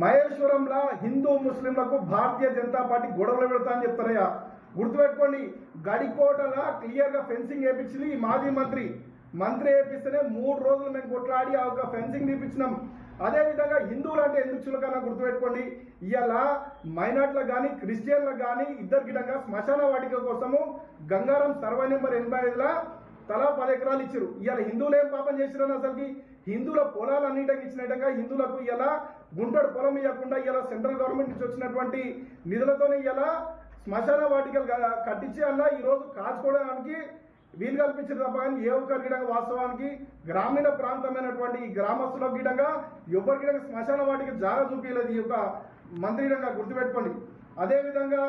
మహేశ్వరంలో హిందూ ముస్లింలకు భారతీయ జనతా పార్టీ గొడవలు పెడతా అని చెప్తారయ్యా. గుర్తుపెట్టుకోండి గడికోటల క్లియర్గా ఫెన్సింగ్ వేయించింది ఈ మాజీ మంత్రి. మంత్రి వేపిస్తేనే మూడు రోజులు మేము కొట్లాడి ఆ ఒక ఫెన్సింగ్ తీపించినాం అదేవిధంగా హిందువులు అంటే ఎందుకు చులకన్నా గుర్తుపెట్టుకోండి? ఇలా మైనార్టీలకు కానీ క్రిస్టియన్లకు కానీ ఇద్దరు గిటంగా శ్మశాన వాటిక కోసము గంగారం సర్వే నెంబర్ ఎనభై ఐదులా తలా పది ఎకరాలు ఇచ్చారు ఇవాళ హిందువులు ఏం పాపం చేసిరని అసలుకి? హిందువుల పొలాలు ఇచ్చినట్టుగా హిందువులకు ఇలా గుంటడు పొలం ఇవ్వకుండా ఇలా సెంట్రల్ గవర్నమెంట్ నుంచి వచ్చినటువంటి నిధులతోనే ఇలా శ్మశాన వాటికలు కట్టించి అలా ఈరోజు కాచుకోవడానికి వీలు కల్పించిన తప్ప కానీ ఏ ఒక్క గిడంగా వాస్తవానికి గ్రామీణ ప్రాంతమైనటువంటి ఈ గ్రామస్తుల గిడంగా ఎవరి గిడంగా శ్మశాన వాటికి జాగ చూపించలేదు ఈ యొక్క మంత్రి గుర్తుపెట్టుకోండి. అదేవిధంగా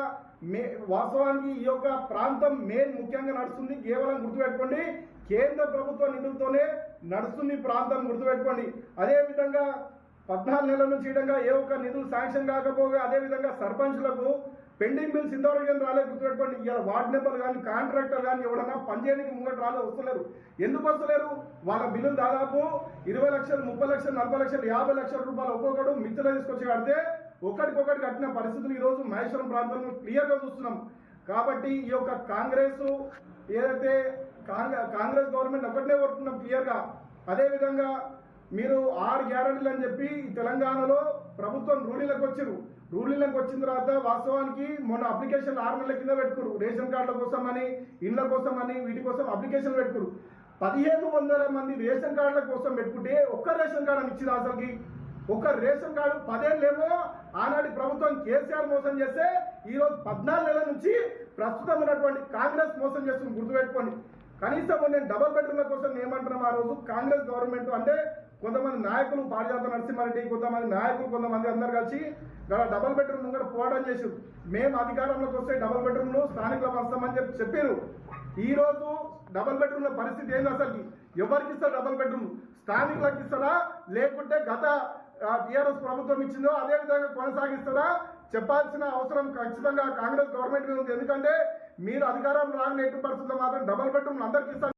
మే వాస్తవానికి ఈ యొక్క ప్రాంతం మెయిన్ ముఖ్యంగా నడుస్తుంది. కేవలం గుర్తుపెట్టుకోండి కేంద్ర ప్రభుత్వ నిధులతోనే నడుస్తుంది ప్రాంతం గుర్తుపెట్టుకోండి. అదేవిధంగా పద్నాలుగు నెలల నుంచి విధంగా ఏ ఒక్క నిధులు శాంక్షన్ కాకపోగా అదేవిధంగా సర్పంచ్లకు పెండింగ్ బిల్స్ ఇంతవరకు రాలే రాలేదు. గుర్తుపెట్టుకోండి ఇవాళ వార్డ్ మెంబర్ కానీ కాంట్రాక్టర్ కానీ ఎవడన్నా పనిచేయడానికి ముంగట రాలే వస్తలేరు. ఎందుకు వస్తలేరు? వాళ్ళ బిల్లులు దాదాపు ఇరవై లక్షలు ముప్పై లక్షలు నలభై లక్షలు యాభై లక్షల రూపాయలు ఒక్కొక్కడు మిత్రులు తీసుకొచ్చి కడితే ఒకటికొకటి కట్టిన పరిస్థితులు ఈ రోజు మహేశ్వరం ప్రాంతంలో క్లియర్గా చూస్తున్నాం. కాబట్టి ఈ యొక్క కాంగ్రెస్ ఏదైతే కాంగ్రె- కాంగ్రెస్ గవర్నమెంట్ ఒకటినే కోరుతున్నాం క్లియర్గా. అదేవిధంగా మీరు ఆరు గ్యారంటీలు అని చెప్పి తెలంగాణలో ప్రభుత్వం రూలీలకు వచ్చారు రూలీలకు వచ్చిన తర్వాత వాస్తవానికి మొన్న అప్లికేషన్ ఆరు నెలల కింద పెట్టుకురు రేషన్ కార్డుల కోసం అని ఇండ్ల కోసం అని వీటి కోసం అప్లికేషన్ పెట్టుకురు పదిహేను వందల మంది రేషన్ కార్డుల కోసం పెట్టుకుంటే ఒక్క రేషన్ కార్డు అని ఇచ్చింది అసలుకి. ఒక రేషన్ కార్డు పదేళ్ళేమో ఆనాటి ప్రభుత్వం కేసీఆర్ మోసం చేస్తే ఈ రోజు పద్నాలుగు నెలల నుంచి ప్రస్తుతం ఉన్నటువంటి కాంగ్రెస్ మోసం చేస్తుంది గుర్తుపెట్టుకోండి. కనీసం నేను డబల్ బెడ్రూమ్ల కోసం ఏమంటున్నాం ఆ రోజు కాంగ్రెస్ గవర్నమెంట్ అంటే కొంతమంది నాయకులు పారిజాత నరసింహారెడ్డి కొంతమంది నాయకులు కొంతమంది అందరు కలిసి గల డబల్ బెడ్రూమ్ కూడా పోవడం చేశారు. మేము అధికారంలోకి వస్తే డబల్ బెడ్రూమ్లు స్థానికులకు వస్తామని చెప్పి చెప్పారు. ఈ రోజు డబల్ బెడ్రూమ్ల పరిస్థితి ఏంది అసలు ఎవరికి ఇస్తారు డబల్ బెడ్రూమ్? స్థానికులకు ఇస్తారా? లేకుంటే గత టిఆర్ఎస్ ప్రభుత్వం ఇచ్చిందో అదే విధంగా కొనసాగిస్తారా చెప్పాల్సిన అవసరం ఖచ్చితంగా కాంగ్రెస్ గవర్నమెంట్ మీద ఉంది. ఎందుకంటే మీరు అధికారం రాని ఎట్టి పరిస్థితుల్లో మాత్రం డబల్ బెడ్రూమ్లు అందరికీ ఇస్తారు